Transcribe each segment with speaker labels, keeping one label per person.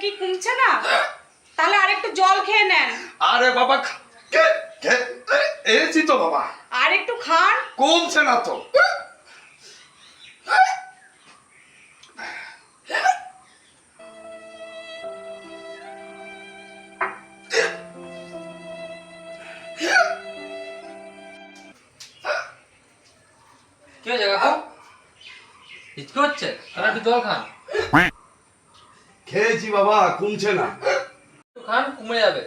Speaker 1: কি কমছে না? তাহলে আরেকটু জল খেয়ে নেন।
Speaker 2: আরে বাবা খা- খে- খে- তো বাবা।
Speaker 1: আর একটু খান।
Speaker 2: কমছে না তো।
Speaker 3: কি হয়েছে কাকু? হিচকি হচ্ছে? তাহলে একটু জল খান।
Speaker 2: খেয়েছি বাবা কমছে না।
Speaker 3: খান কমে যাবে।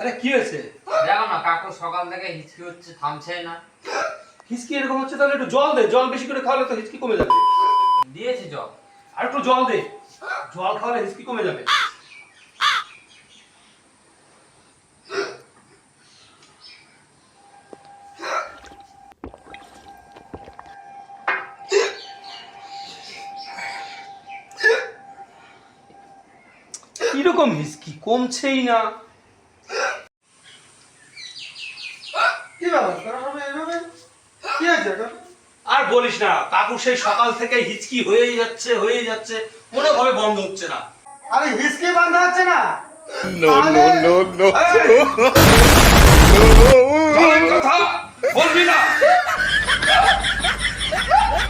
Speaker 4: আরে কি হয়েছে?
Speaker 3: দেখো না কাকু সকাল থেকে হিচকি হচ্ছে থামছে না।
Speaker 4: হিচকি এরকম হচ্ছে তাহলে একটু জল দে জল বেশি করে খাওয়ালে তো হিচকি কমে যাবে।
Speaker 3: দিয়েছি জল।
Speaker 4: আর একটু জল দে। জল খাওয়ালে হিচকি কমে যাবে? কীরকম হিচকি কমছেই না।
Speaker 5: কি ব্যাপার? এভাবে? কি হয়েছে
Speaker 4: আর বলিস না কাকু সেই সকাল থেকে হিচকি হয়েই যাচ্ছে হয়েই যাচ্ছে। মনে ভাবে বন্ধ হচ্ছে না।
Speaker 5: আরে হিসকে বন্ধ হচ্ছে না?
Speaker 2: No no no